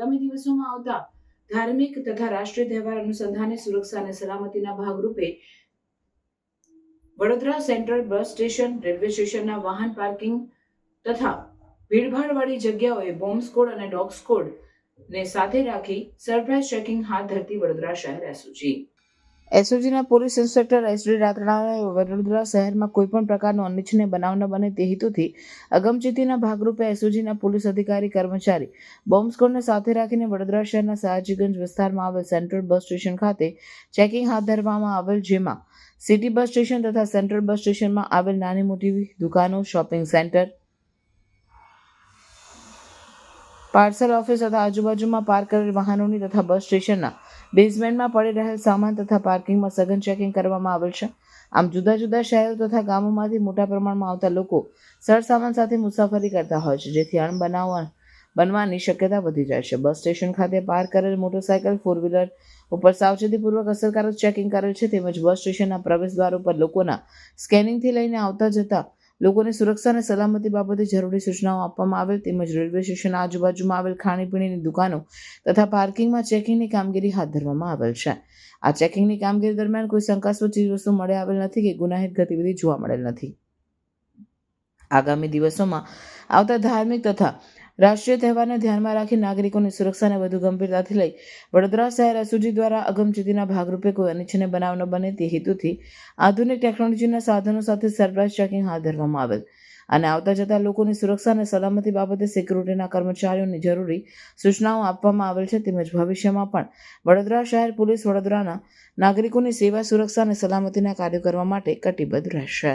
દિવસોમાં આવતા ધાર્મિક તથા રાષ્ટ્રીય તહેવાર અનુસંધાને સુરક્ષા અને સલામતીના ભાગરૂપે Vadodara central bus station, railway સ્ટેશનના વાહન પાર્કિંગ તથા ભીડભાડવાળી જગ્યાઓએ બોમ્બ સ્કોડ અને ડોગ સ્કોડ ને સાથે રાખી સરપ્રાઇઝ ચેકિંગ હાથ ધરતી વડોદરા શહેર એસઓજી. એસઓજીના પોલીસ ઇન્સ્પેક્ટર એસડી રાત્રડાએ વડોદરા શહેરમાં કોઈપણ પ્રકારનો અનિચ્છનીય બનાવ ન બને તે હેતુથી અગમચેતીના ભાગરૂપે એસઓજીના પોલીસ અધિકારી કર્મચારી બોમ્બ સ્કોડને સાથે રાખીને વડોદરા શહેરના સયાજીગંજ વિસ્તારમાં આવેલ સેન્ટ્રલ બસ સ્ટેશન ખાતે ચેકિંગ હાથ ધરવામાં આવેલ જેમાં સિટી બસ સ્ટેશન તથા સેન્ટ્રલ બસ સ્ટેશનમાં આવેલ નાની મોટી દુકાનો, શોપિંગ સેન્ટર પાર્સલ ઓફિસ તથા આજુબાજુમાં પાર્ક કરેલ વાહનોની તથા બસ સ્ટેશનના બેઝમેન્ટમાં પડી રહેલ સામાન તથા પાર્કિંગમાં સઘન ચેકિંગ કરવામાં આવેલ છે. આમ જુદા જુદા શહેરો તથા ગામોમાંથી મોટા પ્રમાણમાં આવતા લોકો સરસામાન સાથે મુસાફરી કરતા હોય છે, જેથી અણબનાવ બનવાની શક્યતા વધી જાય છે. બસ સ્ટેશન ખાતે પાર્ક કરેલ મોટરસાયકલ ફોર વ્હીલર ઉપર સાવચેતીપૂર્વક અસરકારક ચેકિંગ કરેલ છે, તેમજ બસ સ્ટેશનના પ્રવેશ દ્વાર ઉપર લોકોના સ્કેનિંગથી લઈને આવતા જતા લોકોની સુરક્ષા અને સલામતી બાબતે જરૂરી સૂચનાઓ આપવામાં આવેલ તેમજ રેલવે સ્ટેશન આજુબાજુમાં આવેલ ખાણીપીણીની દુકાનો તથા પાર્કિંગમાં ચેકિંગની કામગીરી હાથ ધરવામાં આવેલ છે. આ ચેકિંગની કામગીરી દરમિયાન કોઈ શંકાસ્પદ ચીજવસ્તુ મળી આવેલ નથી કે ગુનાહિત ગતિવિધિ જોવા મળેલ નથી. આગામી દિવસોમાં આવતા ધાર્મિક તથા રાષ્ટ્રીય તહેવારને ધ્યાનમાં રાખી નાગરિકોની સુરક્ષાને વધુ ગંભીરતાથી લઈ વડોદરા શહેર એસઓજી દ્વારા અગમચેતીના ભાગરૂપે કોઈ અનિચ્છનીય બનાવ ન બને તે હેતુથી આધુનિક ટેકનોલોજીના સાધનો સાથે સરપ્રાઇઝ ચેકિંગ હાથ ધરવામાં આવેલ. અને આવતા જતા લોકોની સુરક્ષા અને સલામતી બાબતે સિક્યુરિટીના કર્મચારીઓને જરૂરી સૂચનાઓ આપવામાં આવેલ છે તેમજ ભવિષ્યમાં પણ વડોદરા શહેર પોલીસ વડોદરાના નાગરિકોની સેવા, સુરક્ષા અને સલામતીના કાર્યો કરવા માટે કટિબદ્ધ રહેશે.